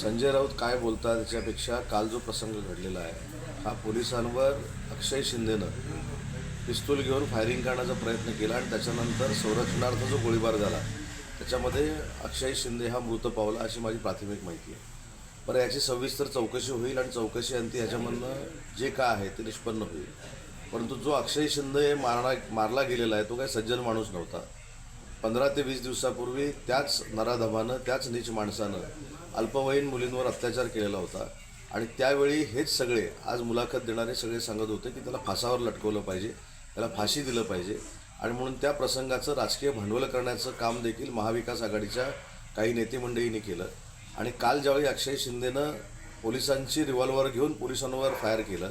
संजय राऊत काय बोलतात त्याच्यापेक्षा काल जो प्रसंग घडलेला आहे हा पोलिसांवर अक्षय शिंदेनं पिस्तूल घेऊन फायरिंग करण्याचा प्रयत्न केला आणि त्याच्यानंतर संरक्षणार्थ जो गोळीबार झाला त्याच्यामध्ये अक्षय शिंदे हा मृत पावला अशी माझी प्राथमिक माहिती आहे. पर याची सविस्तर चौकशी होईल आणि चौकशी अंती ह्याच्यामधनं जे काय आहे ते निष्पन्न होईल. परंतु जो अक्षय शिंदे मारला मारला गेलेला आहे तो काही सज्जन माणूस नव्हता. पंधरा ते वीस दिवसापूर्वी त्याच नराधमानं त्याच नीच माणसानं अल्पवयीन मुलींवर अत्याचार केलेला होता. आणि त्यावेळी हेच सगळे आज मुलाखत देणारे सगळे सांगत होते की त्याला फासावर लटकवलं पाहिजे त्याला फाशी दिलं पाहिजे. आणि म्हणून त्या प्रसंगाचं राजकीय भांडवल करण्याचं काम देखील महाविकास आघाडीच्या काही नेते मंडळींनी केलं. आणि काल ज्यावेळी अक्षय शिंदेनं पोलिसांची रिव्हॉल्वर घेऊन पोलिसांवर फायर केलं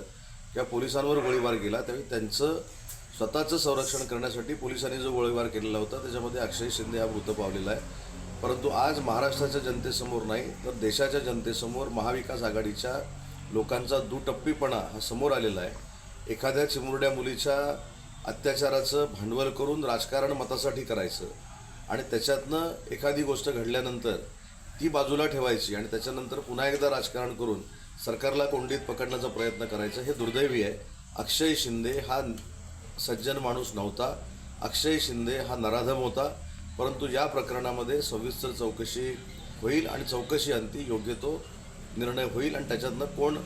किंवा पोलिसांवर गोळीबार केला त्यावेळी त्यांचं स्वतःचं संरक्षण करण्यासाठी पोलिसांनी जो गोळीबार केलेला होता त्याच्यामध्ये अक्षय शिंदे हा मृत पावलेला आहे. परंतु आज महाराष्ट्राच्या जनतेसमोर नाही तर देशाच्या जनतेसमोर महाविकास आघाडीच्या लोकांचा दुटप्पीपणा हा समोर आलेला आहे. एखाद्या चिमुरड्या मुलीच्या अत्याचाराचं भांडवल करून राजकारण मतासाठी करायचं आणि त्याच्यातनं एखादी गोष्ट घडल्यानंतर ती बाजूला ठेवायची आणि त्याच्यानंतर पुन्हा एकदा राजकारण करून सरकारला कोंडीत पकडण्याचा प्रयत्न करायचा हे दुर्दैवी आहे. अक्षय शिंदे हा सज्जन माणूस नव्हता. अक्षय शिंदे हा नराधम होता. परंतु या प्रकरणामध्ये सविस्तर चौकशी होईल आणि चौकशी अंती योग्य तो निर्णय होईल आणि त्याच्यातनं कोण